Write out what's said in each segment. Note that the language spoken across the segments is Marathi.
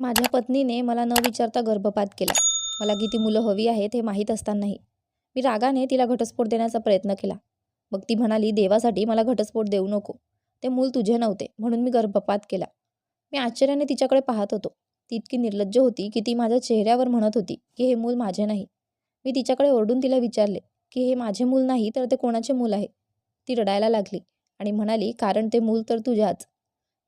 माझ्या पत्नीने मला न विचारता गर्भपात केला. मला किती मुलं हवी आहेत हे माहीत असतानाही. मी रागाने तिला घटस्फोट देण्याचा प्रयत्न केला. मग ती म्हणाली देवासाठी मला घटस्फोट देऊ नको. ते मूल तुझे नव्हते म्हणून मी गर्भपात केला. मी आश्चर्याने तिच्याकडे पाहत होतो. ती इतकी निर्लज्ज होती की ती माझ्या चेहऱ्यावर म्हणत होती की हे मूल माझे नाही. मी तिच्याकडे ओरडून तिला विचारले की हे माझे मूल नाही तर ते कोणाचे मूल आहे? ती रडायला लागली आणि म्हणाली कारण ते मूल तर तुझ्याच.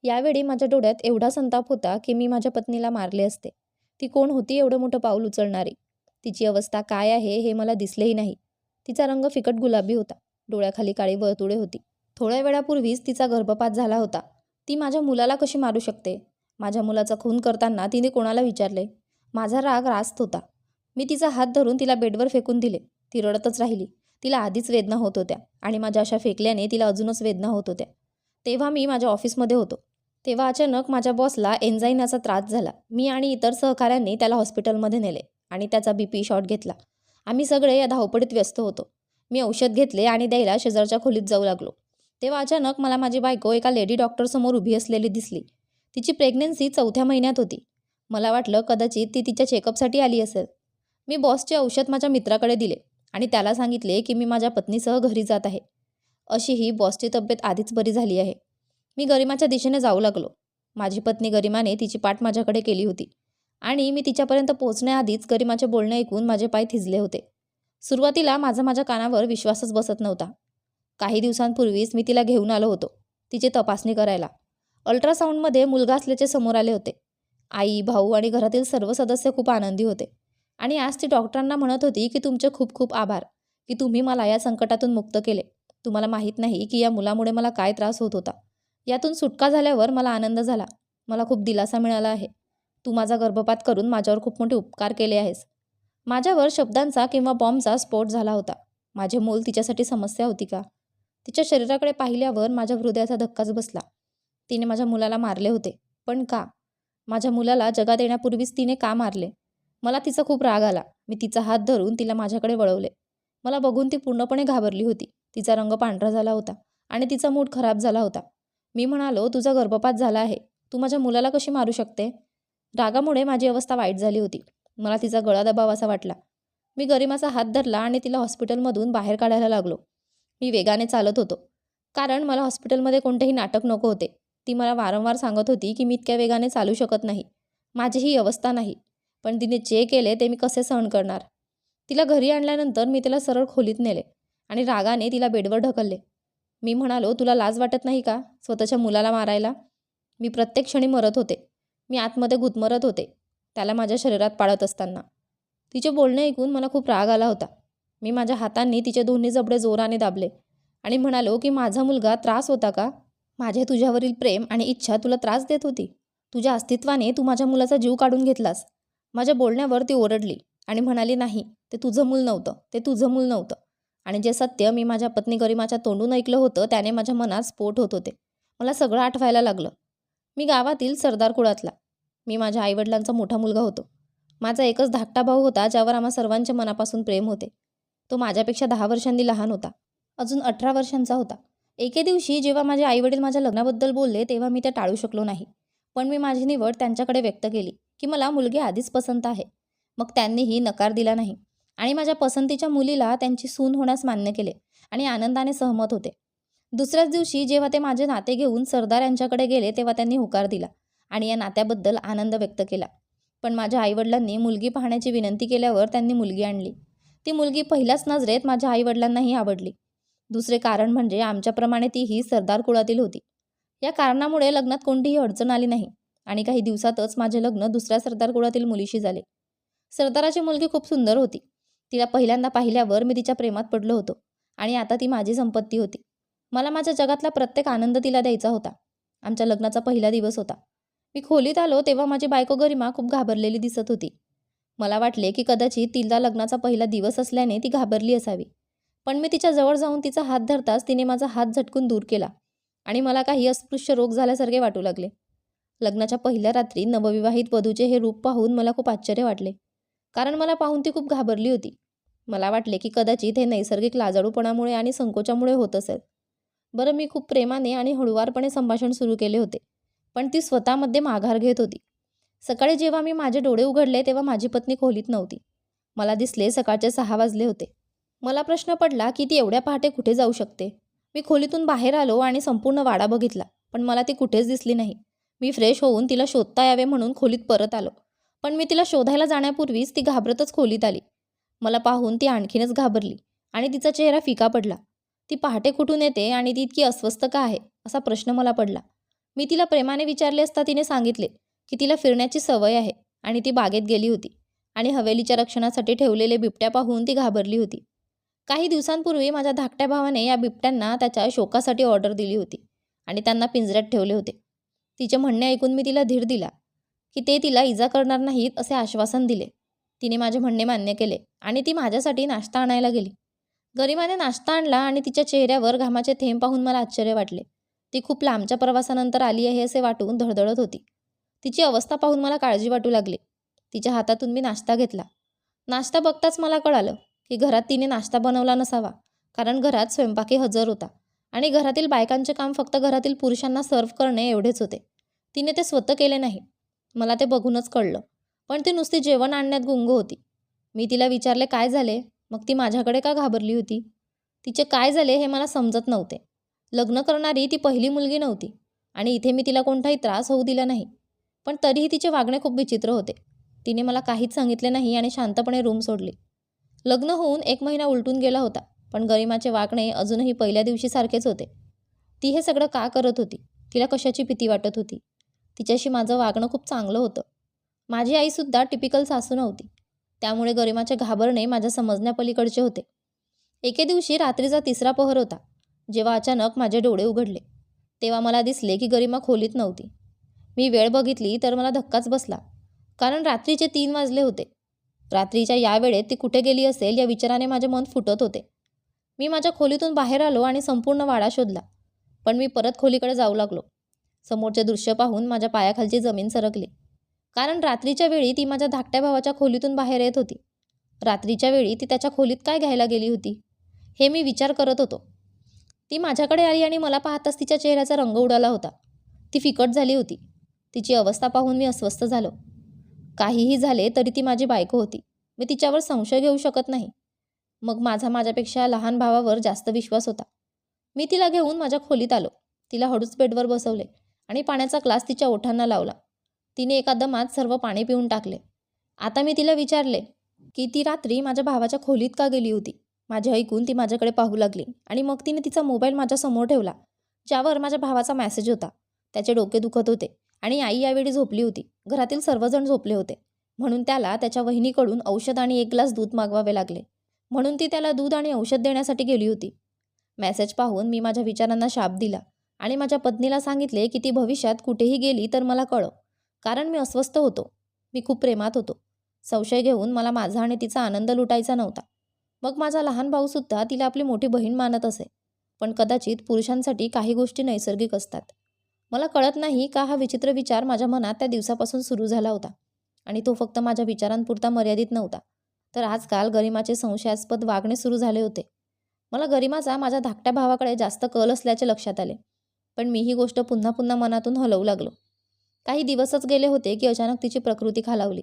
यावेळी माझ्या डोळ्यात एवढा संताप होता की मी माझ्या पत्नीला मारले असते. ती कोण होती एवढं मोठं पाऊल उचलणारी? तिची अवस्था काय आहे हे मला दिसलेही नाही. तिचा रंग फिकट गुलाबी होता. डोळ्याखाली काळी वर्तुळे होती. थोड्या वेळापूर्वीच तिचा गर्भपात झाला होता. ती माझ्या मुलाला कशी मारू शकते? माझ्या मुलाचा खून करताना तिने कोणाला विचारले? माझा राग रास्त होता. मी तिचा हात धरून तिला बेडवर फेकून दिले. ती रडतच राहिली. तिला आधीच वेदना होत होत्या आणि माझ्या अशा फेकल्याने तिला अजूनच वेदना होत होत्या. तेव्हा मी माझ्या ऑफिसमध्ये होतो. तेव्हा अचानक माझ्या बॉसला एन्झाईनाचा त्रास झाला. मी आणि इतर सहकाऱ्यांनी त्याला हॉस्पिटलमध्ये नेले आणि त्याचा बी पी शॉट घेतला. आम्ही सगळे या धावपडीत व्यस्त होतो. मी औषध घेतले आणि द्यायला शेजारच्या खोलीत जाऊ लागलो. तेव्हा अचानक मला माझी बायको एका लेडी डॉक्टरसमोर उभी असलेली दिसली. तिची प्रेग्नन्सी चौथ्या महिन्यात होती. मला वाटलं कदाचित ती तिच्या चेकअपसाठी आली असेल. मी बॉसचे औषध माझ्या मित्राकडे दिले आणि त्याला सांगितले की मी माझ्या पत्नीसह घरी जात आहे. अशी ही बॉसची तब्येत आधीच बरी झाली आहे. मी गरिमाच्या दिशेने जाऊ लागलो. माझी पत्नी गरिमाने तिची पाठ माझ्याकडे केली होती आणि मी तिच्यापर्यंत पोहोचण्याआधीच गरिमाचे बोलणे ऐकून माझे पाय थिजले होते. सुरुवातीला माझा माझ्या कानावर विश्वासच बसत नव्हता. काही दिवसांपूर्वीच मी तिला घेऊन आलो होतो तिची तपासणी करायला. अल्ट्रासाऊंडमध्ये मुलगा असल्याचे समोर आले होते. आई भाऊ आणि घरातील सर्व सदस्य खूप आनंदी होते आणि आज ती डॉक्टरांना म्हणत होती की तुमचे खूप खूप आभार की तुम्ही मला या संकटातून मुक्त केले. तुम्हाला माहीत नाही की या मुलामुळे मला काय त्रास होत होता. यातून सुटका झाल्यावर मला आनंद झाला. मला खूप दिलासा मिळाला आहे. तू माझा गर्भपात करून माझ्यावर खूप मोठे उपकार केले आहेस. माझ्यावर शब्दांचा किंवा बॉम्बचा स्फोट झाला होता. माझे मूल तिच्यासाठी समस्या होती का? तिच्या शरीराकडे पाहिल्यावर माझ्या हृदयाचा धक्काच बसला. तिने माझ्या मुलाला मारले होते. पण का? माझ्या मुलाला जगात येण्यापूर्वीच तिने का मारले? मला तिचा खूप राग आला. मी तिचा हात धरून तिला माझ्याकडे वळवले. मला बघून ती पूर्णपणे घाबरली होती. तिचा रंग पांढरा झाला होता आणि तिचा मूड खराब झाला होता. मी म्हणालो तुझा गर्भपात झाला आहे. तू माझ्या मुलाला कशी मारू शकते? रागामुळे माझी अवस्था वाईट झाली होती. मला तिचा गळा दबाव असा वाटला. मी गरिमाचा हात धरला आणि तिला हॉस्पिटलमधून बाहेर काढायला लागलो. मी वेगाने चालत होतो. कारण मला हॉस्पिटलमध्ये कोणतेही नाटक नको होते. ती मला वारंवार सांगत होती की मी इतक्या वेगाने चालू शकत नाही. माझी ही अवस्था नाही. पण तिने जे केले ते मी कसे सहन करणार? तिला घरी आणल्यानंतर मी तिला सरळ खोलीत नेले आणि रागाने तिला बेडवर ढकलले. मी म्हणालो तुला लाज वाटत नाही का स्वतःच्या मुलाला मारायला? मी प्रत्येक क्षणी मरत होते. मी आतमध्ये घुतमरत होते. त्याला माझ्या शरीरात पाळत असताना. तिचे बोलणे ऐकून मला खूप राग आला होता. मी माझ्या हातांनी तिचे दोन्ही जबडे जोराने दाबले आणि म्हणालो की माझा मुलगा त्रास होता का? माझे तुझ्यावरील प्रेम आणि इच्छा तुला त्रास देत होती. तुझ्या अस्तित्वाने तू माझ्या मुलाचा जीव काढून घेतलास. माझ्या बोलण्यावर ती ओरडली आणि म्हणाली नाही ते तुझं मूल नव्हतं. ते तुझं मूल नव्हतं. आणि जे सत्य मी माझ्या पत्नी गरिमाच्या तोंडून ऐकलं होतं त्याने माझ्या मनात स्फोट होत होते. मला सगळं आठवायला लागलं. मी गावातील सरदार कुळातला. मी माझ्या आईवडिलांचा मोठा मुलगा होतो. माझा एकच धाकटा भाऊ होता ज्यावर आम्हा सर्वांच्या मनापासून प्रेम होते. तो माझ्यापेक्षा दहा वर्षांनी लहान होता. अजून अठरा वर्षांचा होता. एके दिवशी जेव्हा माझे आईवडील माझ्या लग्नाबद्दल बोलले तेव्हा मी ते टाळू शकलो नाही. पण मी माझी निवड त्यांच्याकडे व्यक्त केली की मला मुलगी आधीच पसंत आहे. मग त्यांनीही नकार दिला नाही. आणि माझ्या पसंतीच्या मुलीला त्यांची सून होण्यास मान्य केले आणि आनंदाने सहमत होते. दुसऱ्याच दिवशी जेव्हा ते माझे नाते घेऊन सरदार यांच्याकडे गेले तेव्हा त्यांनी होकार दिला आणि या नात्याबद्दल आनंद व्यक्त केला. पण माझ्या आईवडिलांनी मुलगी पाहण्याची विनंती केल्यावर त्यांनी मुलगी आणली. ती मुलगी पहिल्याच नजरेत माझ्या आईवडिलांनाही आवडली. दुसरे कारण म्हणजे आमच्याप्रमाणे ती ही सरदार कुळातील होती. या कारणामुळे लग्नात कोणतीही अडचण आली नाही आणि काही दिवसातच माझे लग्न दुसऱ्या सरदार कुळातील मुलीशी झाले. सरदाराची मुलगी खूप सुंदर होती. तिला पहिल्यांदा पाहिल्यावर मी तिच्या प्रेमात पडलो होतो आणि आता ती माझी संपत्ती होती. मला माझ्या जगातला प्रत्येक आनंद तिला द्यायचा होता. आमच्या लग्नाचा पहिला दिवस होता. मी खोलीत आलो तेव्हा माझी बायको गरिमा खूप घाबरलेली दिसत होती. मला वाटले की कदाचित तिला लग्नाचा पहिला दिवस असल्याने ती घाबरली असावी. पण मी तिच्या जवळ जाऊन तिचा हात धरताच तिने माझा हात झटकून दूर केला आणि मला काही अस्पृश्य रोग झाल्यासारखे वाटू लागले. लग्नाच्या पहिल्या रात्री नवविवाहित वधूचे हे रूप पाहून मला खूप आश्चर्य वाटले. कारण मला पाहून ती खूप घाबरली होती. मला वाटले की कदाचित हे नैसर्गिक लाजाळूपणामुळे आणि संकोचामुळे होत असेल. बरं मी खूप प्रेमाने आणि हळुवारपणे संभाषण सुरू केले होते पण ती स्वतःमध्ये माघार घेत होती. सकाळी जेव्हा मी माझे डोळे उघडले तेव्हा माझी पत्नी खोलीत नव्हती. मला दिसले सकाळचे सहा वाजले होते. मला प्रश्न पडला की ती एवढ्या पहाटे कुठे जाऊ शकते? मी खोलीतून बाहेर आलो आणि संपूर्ण वाडा बघितला पण मला ती कुठेच दिसली नाही. मी फ्रेश होऊन तिला शोधता यावे म्हणून खोलीत परत आलो. पण मी तिला शोधायला जाण्यापूर्वीच ती घाबरतच खोलीत आली. मला पाहून ती आणखीनच घाबरली आणि तिचा चेहरा फिका पडला. ती पहाटे कुठून येते आणि ती इतकी अस्वस्थ का आहे असा प्रश्न मला पडला. मी तिला प्रेमाने विचारले असता तिने सांगितले की तिला फिरण्याची सवय आहे आणि ती बागेत गेली होती आणि हवेलीच्या रक्षणासाठी ठेवलेले बिबट्या पाहून ती घाबरली होती. काही दिवसांपूर्वी माझ्या धाकट्या भावाने या बिबट्यांना त्याच्या शोकासाठी ऑर्डर दिली होती आणि त्यांना पिंजऱ्यात ठेवले होते. तिचे म्हणणे ऐकून मी तिला धीर दिला. की ते तिला इजा करणार नाहीत असे आश्वासन दिले. तिने माझे म्हणणे मान्य केले आणि ती माझ्यासाठी नाश्ता आणायला गेली. गरिमाने नाश्ता आणला आणि तिच्या चेहऱ्यावर घामाचे थेंब पाहून मला आश्चर्य वाटले. ती खूप लांबच्या प्रवासानंतर आली आहे असे वाटून धडधडत होती. तिची अवस्था पाहून मला काळजी वाटू लागली. तिच्या हातातून मी नाश्ता घेतला. नाश्ता बघताच मला कळालं की घरात तिने नाश्ता बनवला नसावा कारण घरात स्वयंपाकी हजर होता आणि घरातील बायकांचे काम फक्त घरातील पुरुषांना सर्व्ह करणे एवढेच होते. तिने ते स्वतः केले नाही. मला ते बघूनच कळलं. पण ती नुसती जेवण आणण्यात गुंग होती. मी तिला विचारले काय झाले? मग ती माझ्याकडे का घाबरली होती? तिचे काय झाले हे मला समजत नव्हते. लग्न करणारी ती पहिली मुलगी नव्हती आणि इथे मी तिला कोणताही त्रास होऊ दिला नाही. पण तरीही तिचे वागणे खूप विचित्र होते. तिने मला काहीच सांगितले नाही आणि शांतपणे रूम सोडली. लग्न होऊन एक महिना उलटून गेला होता पण गरिमाचे वागणे अजूनही पहिल्या दिवशीसारखेच होते. ती हे सगळं का करत होती? तिला कशाची भीती वाटत होती? तिच्याशी माझं वागणं खूप चांगलं होतं. माझी आईसुद्धा टिपिकल सासू नव्हती. त्यामुळे गरिमाचे घाबरणे माझ्या समजण्यापलीकडचे होते. एके दिवशी रात्रीचा तिसरा पहर होता जेव्हा अचानक माझे डोळे उघडले. तेव्हा मला दिसले की गरिमा खोलीत नव्हती. मी वेळ बघितली तर मला धक्काच बसला कारण रात्रीचे तीन वाजले होते. रात्रीच्या या वेळेत ती कुठे गेली असेल या विचाराने माझे मन फुटत होते. मी माझ्या खोलीतून बाहेर आलो आणि संपूर्ण वाडा शोधला पण मी परत खोलीकडे जाऊ लागलो. समोरचे दृश्य पाहून माझ्या पायाखालची जमीन सरकली. कारण रात्रीच्या वेळी ती माझ्या धाकट्या भावाच्या खोलीतून बाहेर येत होती. रात्रीच्या वेळी ती त्याच्या खोलीत काय घ्यायला गेली होती हे मी विचार करत होतो. ती माझ्याकडे आली आणि मला पाहताच तिच्या चेहऱ्याचा रंग उडाला होता. ती फिकट झाली होती. तिची अवस्था पाहून मी अस्वस्थ झालो. काहीही झाले तरी ती माझी बायको होती. मी तिच्यावर संशय घेऊ शकत नाही. मग माझा माझ्यापेक्षा लहान भावावर जास्त विश्वास होता. मी तिला घेऊन माझ्या खोलीत आलो. तिला हळूच बेडवर बसवले. आणि पाण्याचा ग्लास तिच्या ओठांना लावला. तिने एका दमात सर्व पाणी पिऊन टाकले. आता मी तिला विचारले की ती रात्री माझ्या भावाच्या खोलीत का गेली होती? माझे ऐकून ती माझ्याकडे पाहू लागली आणि मग तिने तिचा मोबाईल माझ्यासमोर ठेवला ज्यावर माझ्या भावाचा मेसेज होता. त्याचे डोके दुखत होते आणि आई यावेळी झोपली होती. घरातील सर्वजण झोपले होते. म्हणून त्याला त्याच्या वहिनीकडून औषध आणि एक ग्लास दूध मागवावे लागले. म्हणून ती त्याला दूध आणि औषध देण्यासाठी गेली होती. मेसेज पाहून मी माझ्या विचारांना शाप दिला. आणि माझ्या पत्नीला सांगितले की ती भविष्यात कुठेही गेली तर मला कळव कारण मी अस्वस्थ होतो. मी खूप प्रेमात होतो. संशय घेऊन मला माझा आणि तिचा आनंद लुटायचा नव्हता. मग माझा लहान भाऊसुद्धा तिला आपली मोठी बहीण मानत असे पण कदाचित पुरुषांसाठी काही गोष्टी नैसर्गिक असतात. मला कळत नाही का हा विचित्र विचार माझ्या मनात त्या दिवसापासून सुरू झाला होता आणि तो फक्त माझ्या विचारांपुरता मर्यादित नव्हता. तर आजकाल गरिमाचे संशयास्पद वागणे सुरू झाले होते. मला गरिमाचा माझ्या धाकट्या भावाकडे जास्त कल असल्याचे लक्षात आले. पण मी ही गोष्ट पुन्हा पुन्हा मनातून हलवू लागलो. काही दिवसच गेले होते की अचानक तिची प्रकृती खालावली.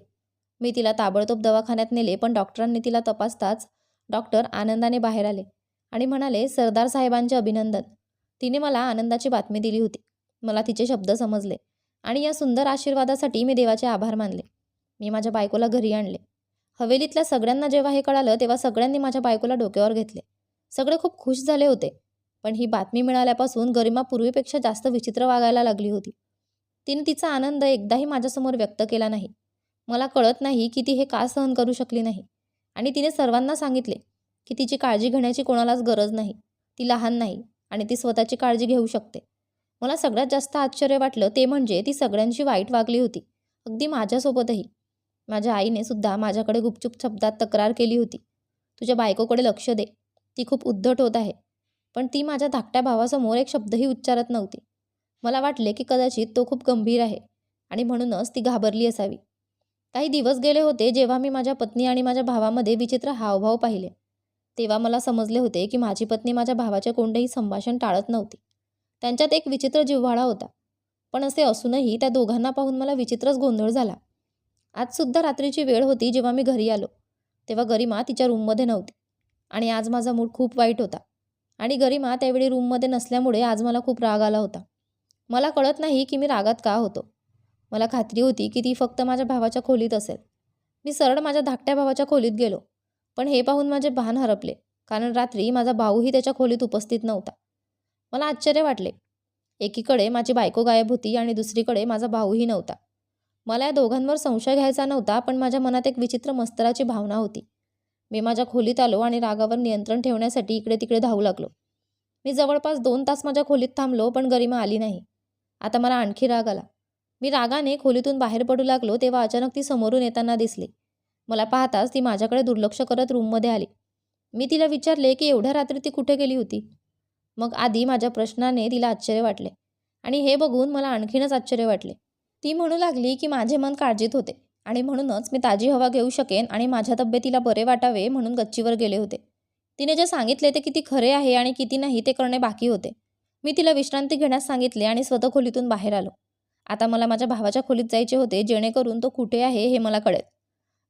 मी तिला ताबडतोब दवाखान्यात नेले पण डॉक्टरांनी तिला तपासताच डॉक्टर आनंदाने बाहेर आले आणि म्हणाले सरदार साहेबांचे अभिनंदन. तिने मला आनंदाची बातमी दिली होती. मला तिचे शब्द समजले आणि या सुंदर आशीर्वादासाठी मी देवाचे आभार मानले. मी माझ्या बायकोला घरी आणले. हवेलीतल्या सगळ्यांना जेव्हा हे कळालं तेव्हा सगळ्यांनी माझ्या बायकोला डोक्यावर घेतले. सगळे खूप खुश झाले होते. पण ही बातमी मिळाल्यापासून गरिमा पूर्वीपेक्षा जास्त विचित्र वागायला लागली होती. तिने तिचा आनंद एकदाही माझ्यासमोर व्यक्त केला नाही. मला कळत नाही की ती हे का सहन करू शकली नाही. आणि तिने सर्वांना सांगितले की तिची काळजी घेण्याची कोणालाच गरज नाही. ती लहान नाही आणि ती स्वतःची काळजी घेऊ शकते. मला सगळ्यात जास्त आश्चर्य वाटलं ते म्हणजे ती सगळ्यांशी वाईट वागली होती. अगदी माझ्यासोबतही. माझ्या आईने सुद्धा माझ्याकडे गुपचूप शब्दात तक्रार केली होती. तुझ्या बायकोकडे लक्ष दे. ती खूप उद्धट होत आहे. पण ती माझ्या धाकट्या भावासमोर एक शब्दही उच्चारत नव्हती. मला वाटले की कदाचित तो खूप गंभीर आहे आणि म्हणूनच ती घाबरली असावी. काही दिवस गेले होते जेव्हा मी माझ्या पत्नी आणि माझ्या भावामध्ये विचित्र हावभाव पाहिले. तेव्हा मला समजले होते की माझी पत्नी माझ्या भावाचे कोणतेही संभाषण टाळत नव्हती. त्यांच्यात एक विचित्र जिव्हाळा होता. पण असे असूनही त्या दोघांना पाहून मला विचित्रच गोंधळ झाला. आजसुद्धा रात्रीची वेळ होती जेव्हा मी घरी आलो. तेव्हा गरिमा तिच्या रूममध्ये नव्हती आणि आज माझा मूड खूप वाईट होता. आणि गरिमा त्यावेळी रूममध्ये नसल्यामुळे आज मला खूप राग आला होता. मला कळत नाही की मी रागात का होतो. मला खात्री होती की ती फक्त माझ्या भावाच्या खोलीत असेल. मी सरळ माझ्या धाकट्या भावाच्या खोलीत गेलो. पण हे पाहून माझे भान हरपले कारण रात्री माझा भाऊही त्याच्या खोलीत उपस्थित नव्हता. मला आश्चर्य वाटले. एकीकडे माझी बायको गायब होती आणि दुसरीकडे माझा भाऊही नव्हता. मला या दोघांवर संशय घ्यायचा नव्हता पण माझ्या मनात एक विचित्र मस्तराची भावना होती. मी माझ्या खोलीत आलो आणि रागावर नियंत्रण ठेवण्यासाठी इकडे तिकडे धावू लागलो. मी जवळपास दोन तास माझ्या खोलीत थांबलो पण गरिमा आली नाही. आता मला आणखी राग आला. मी रागाने खोलीतून बाहेर पडू लागलो तेव्हा अचानक ती समोरून येताना दिसली. मला पाहताच ती माझ्याकडे दुर्लक्ष करत रूममध्ये आली. मी तिला विचारले की एवढ्या रात्री ती कुठे गेली होती? मग आधी माझ्या प्रश्नाने तिला आश्चर्य वाटले. आणि हे बघून मला आणखीनच आश्चर्य वाटले. ती म्हणू लागली की माझे मन काळजीत होते. आणि म्हणूनच मी ताजी हवा घेऊ शकेन आणि माझ्या तब्येतीला बरे वाटावे म्हणून गच्चीवर गेले होते. तिने जे सांगितले ते किती खरे आहे आणि किती नाही ते करणे बाकी होते. मी तिला विश्रांती घेण्यास सांगितले आणि स्वतः खोलीतून बाहेर आलो. आता मला माझ्या भावाच्या खोलीत जायचे होते जेणेकरून तो कुठे आहे हे मला कळेल.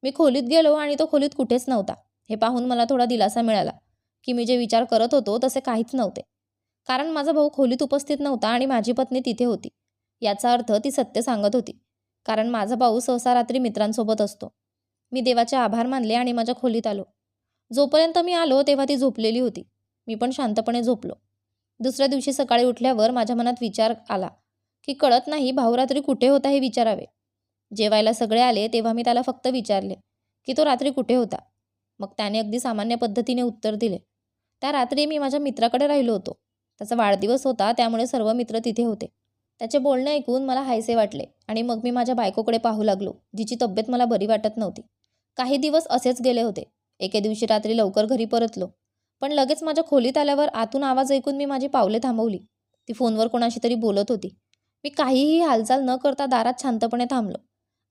मी खोलीत गेलो आणि तो खोलीत कुठेच नव्हता. हे पाहून मला थोडा दिलासा मिळाला की मी जे विचार करत होतो तसे काहीच नव्हते. कारण माझा भाऊ खोलीत उपस्थित नव्हता आणि माझी पत्नी तिथे होती. याचा अर्थ ती सत्य सांगत होती. कारण माझा भाऊ सहसा रात्री मित्रांसोबत असतो. मी देवाचे आभार मानले आणि माझ्या खोलीत आलो. जोपर्यंत मी आलो तेव्हा ती झोपलेली होती. मी पण शांतपणे झोपलो. दुसऱ्या दिवशी सकाळी उठल्यावर माझ्या मनात विचार आला की कळत नाही भाऊ रात्री कुठे होता हे विचारावे. जेवायला सगळे आले तेव्हा मी त्याला फक्त विचारले की तो रात्री कुठे होता? मग त्याने अगदी सामान्य पद्धतीने उत्तर दिले त्या रात्री मी माझ्या मित्राकडे राहिलो होतो. त्याचा वाढदिवस होता त्यामुळे सर्व मित्र तिथे होते. त्याचे बोलणे ऐकून मला हायसे वाटले आणि मग मी माझ्या बायकोकडे पाहू लागलो जिची तब्येत मला बरी वाटत नव्हती. काही दिवस असेच गेले होते. एके दिवशी रात्री लवकर घरी परतलो. पण लगेच माझ्या खोलीत आल्यावर आतून आवाज ऐकून मी माझी पावले थांबवली. ती फोनवर कोणाशी तरी बोलत होती. मी काहीही हालचाल न करता दारात शांतपणे थांबलो.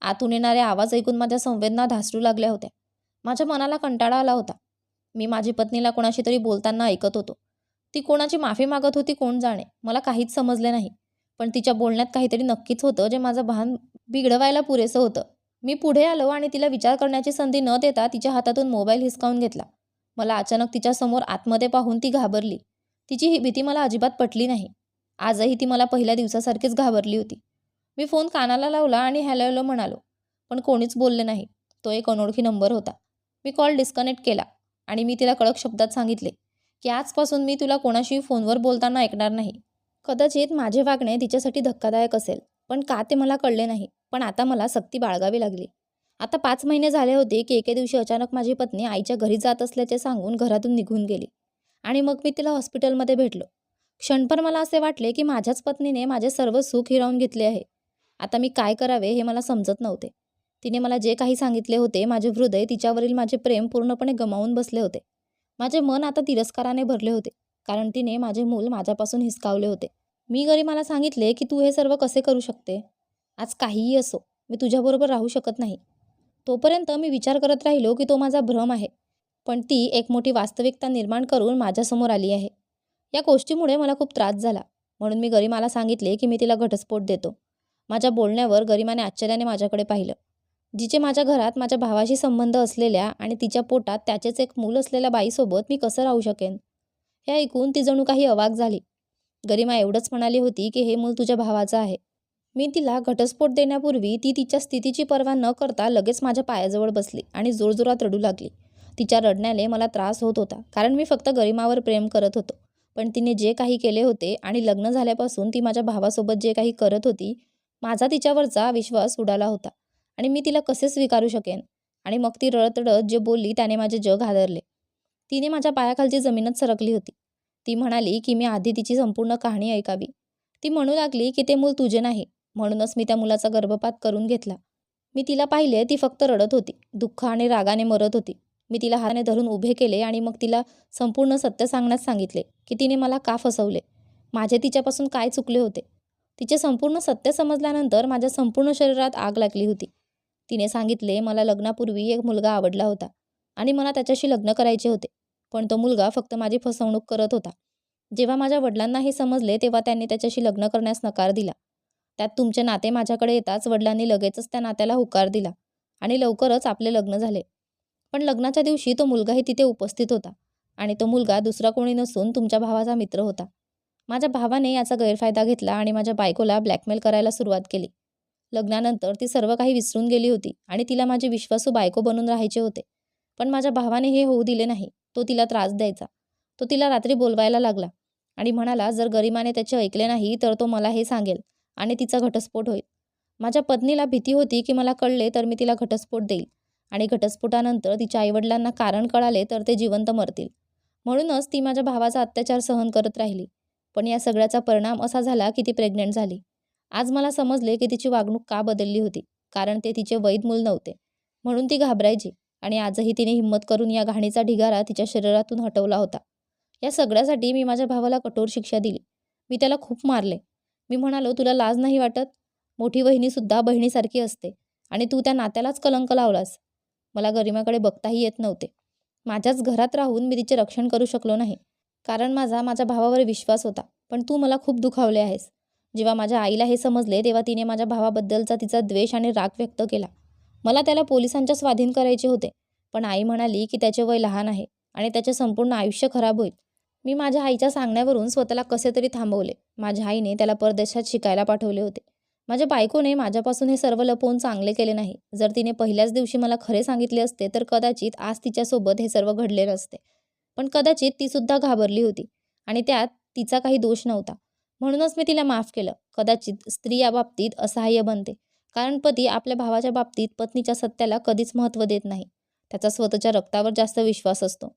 आतून येणारे आवाज ऐकून माझ्या संवेदना धासरू लागल्या होत्या. माझ्या मनाला कंटाळा आला होता. मी माझी पत्नीला कोणाशी तरी बोलताना ऐकत होतो. ती कोणाची माफी मागत होती कोण जाणे मला काहीच समजले नाही. पण तिच्या बोलण्यात काहीतरी नक्कीच होतं जे माझं भान बिघडवायला पुरेसं होतं. मी पुढे आलो आणि तिला विचार करण्याची संधी न देता तिच्या हातातून मोबाईल हिसकावून घेतला. मला अचानक तिच्यासमोर आतमध्ये पाहून ती घाबरली. तिची ही भीती मला अजिबात पटली नाही. आजही ती मला पहिल्या दिवसासारखीच घाबरली होती. मी फोन कानाला लावला आणि हॅलो हॅलो म्हणालो पण कोणीच बोलले नाही. तो एक अनोळखी नंबर होता. मी कॉल डिस्कनेक्ट केला आणि मी तिला कडक शब्दात सांगितले की आजपासून मी तुला कोणाशी फोनवर बोलताना ऐकणार नाही. कदाचित माझे वागणे तिच्यासाठी धक्कादायक असेल पण का ते मला कळले नाही पण आता मला सक्ती बाळगावी लागली. आता पाच महिने झाले होते की एके दिवशी अचानक माझी पत्नी आईच्या घरी जात असल्याचे सांगून घरातून निघून गेली आणि मग मी तिला हॉस्पिटलमध्ये भेटलो. क्षणभर मला असे वाटले की माझ्याच पत्नीने माझे सर्व सुख हिरावून घेतले आहे. आता मी काय करावे हे मला समजत नव्हते. तिने मला जे काही सांगितले होते माझे हृदय तिच्यावरील माझे प्रेम पूर्णपणे गमावून बसले होते. माझे मन आता तिरस्काराने भरले होते. कारण तिने माझे मूल माझ्यापासून हिसकावले होते. मी गरिमाला मला सांगितले की तू हे सर्व कसे करू शकते? आज काहीही असो मी तुझ्याबरोबर राहू शकत नाही. तोपर्यंत मी विचार करत राहिलो की तो माझा भ्रम आहे. पण ती एक मोठी वास्तविकता निर्माण करून माझ्यासमोर आली आहे. या गोष्टीमुळे मला खूप त्रास झाला. म्हणून मी गरिमाला सांगितले की मी तिला घटस्फोट देतो. माझ्या बोलण्यावर गरिमाने आश्चर्याने माझ्याकडे पाहिलं. जिचे माझ्या घरात माझ्या भावाशी संबंध असलेल्या आणि तिच्या पोटात त्याचेच एक मूल असलेल्या बाईसोबत मी कसं राहू शकेन? हे ऐकून ती जणू काही अवाक झाली. गरिमा एवढंच म्हणाली होती की हे मूल तुझ्या भावाचं आहे. मी तिला घटस्फोट देण्यापूर्वी ती तिच्या स्थितीची पर्वा न करता लगेच माझ्या पायाजवळ बसली आणि जोरजोरात रडू लागली. तिच्या रडण्याने मला त्रास होत होता कारण मी फक्त गरिमावर प्रेम करत होतो. पण तिने जे काही केले होते आणि लग्न झाल्यापासून ती माझ्या भावासोबत जे काही करत होती माझा तिच्यावरचा विश्वास उडाला होता आणि मी तिला कसे स्वीकारू शकेन? आणि मग ती रडत रडत जे बोलली त्याने माझे जग हादरले. तिने माझ्या पायाखालची जमीनच सरकली होती. ती म्हणाली की मी आधी तिची संपूर्ण कहाणी ऐकावी. ती म्हणू लागली की ते मूल तुझे नाही. म्हणूनच मी त्या मुलाचा गर्भपात करून घेतला. मी तिला पाहिले ती फक्त रडत होती. दुःख आणि रागाने मरत होती. मी तिला हाताने धरून उभे केले आणि मग तिला संपूर्ण सत्य सांगण्यास सांगितले की तिने मला का फसवले? माझे तिच्यापासून काय चुकले होते? तिचे संपूर्ण सत्य समजल्यानंतर माझ्या संपूर्ण शरीरात आग लागली होती. तिने सांगितले मला लग्नापूर्वी एक मुलगा आवडला होता आणि मला त्याच्याशी लग्न करायचे होते. पण तो मुलगा फक्त माझी फसवणूक करत होता. जेव्हा माझ्या वडिलांना हे समजले तेव्हा त्यांनी त्याच्याशी लग्न करण्यास नकार दिला. त्यात तुमचे नाते माझ्याकडे येताच वडिलांनी लगेचच त्या नात्याला होकार दिला आणि लवकरच आपले लग्न झाले. पण लग्नाच्या दिवशी तो मुलगाही तिथे उपस्थित होता आणि तो मुलगा दुसरा कोणी नसून तुमच्या भावाचा मित्र होता. माझ्या भावाने याचा गैरफायदा घेतला आणि माझ्या बायकोला ब्लॅकमेल करायला सुरुवात केली. लग्नानंतर ती सर्व काही विसरून गेली होती आणि तिला माझी विश्वासू बायको बनून राहायचे होते. पण माझ्या भावाने हे होऊ दिले नाही. तो तिला त्रास द्यायचा. तो तिला रात्री बोलवायला लागला आणि म्हणाला जर गरिमाने त्याचे ऐकले नाही तर तो मला हे सांगेल आणि तिचा घटस्फोट होईल. माझ्या पत्नीला भीती होती की मला कळले तर मी तिला घटस्फोट देईल आणि घटस्फोटानंतर तिच्या आईवडिलांना कारण कळाले तर ते जिवंत मरतील. म्हणूनच ती माझ्या भावाचा अत्याचार सहन करत राहिली. पण या सगळ्याचा परिणाम असा झाला की ती प्रेग्नेंट झाली. आज मला समजले की तिची वागणूक का बदलली होती कारण ते तिचे वैध मूल नव्हते. म्हणून ती घाबरायची. आणि आजही तिने हिंमत करून या घाणीचा ढिगारा तिच्या शरीरातून हटवला होता. या सगळ्यासाठी मी माझ्या भावाला कठोर शिक्षा दिली. मी त्याला खूप मारले. मी म्हणालो तुला लाज नाही वाटत? मोठी वहिनीसुद्धा बहिणीसारखी असते आणि तू त्या नात्यालाच कलंक लावलास. मला गरिमाकडे बघताही येत नव्हते. माझ्याच घरात राहून मी तिचे रक्षण करू शकलो नाही. कारण माझा माझ्या भावावर विश्वास होता. पण तू मला खूप दुखावले आहेस. जेव्हा माझ्या आईला हे समजले तेव्हा तिने माझ्या भावाबद्दलचा तिचा द्वेष आणि राग व्यक्त केला. मला त्याला पोलिसांच्या स्वाधीन करायचे होते. पण आई म्हणाली की त्याचे वय लहान आहे आणि त्याचे संपूर्ण आयुष्य खराब होईल. मी माझ्या आईच्या सांगण्यावरून स्वतःला कसे तरी थांबवले. माझ्या आईने त्याला परदेशात शिकायला पाठवले होते. माझ्या बायकोने माझ्यापासून हे सर्व लपवून चांगले केले नाही. जर तिने पहिल्याच दिवशी मला खरे सांगितले असते तर कदाचित आज तिच्यासोबत हे सर्व घडले नसते पण कदाचित तीसुद्धा घाबरली होती आणि त्यात तिचा काही दोष नव्हता. म्हणूनच मी तिला माफ केलं. कदाचित स्त्री याबाबतीत असहाय्य बनते. कारण पती आपल्या भावाच्या बाबतीत पत्नीच्या सत्याला कधीच महत्त्व देत नाही. त्याचा स्वतःच्या रक्तावर जास्त विश्वास असतो.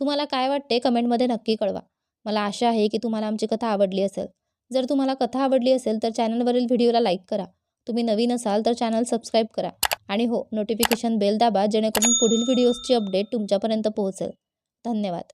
तुम्हाला काय वाटते कमेंटमध्ये नक्की कळवा. मला आशा आहे की तुम्हाला आमची कथा आवडली असेल. जर तुम्हाला कथा आवडली असेल तर चॅनलवरील व्हिडिओला लाईक करा. तुम्ही नवीन असाल तर चॅनल सबस्क्राईब करा. आणि हो नोटिफिकेशन बेल दाबा जेणेकरून पुढील व्हिडिओजची अपडेट तुमच्यापर्यंत पोहोचेल. धन्यवाद.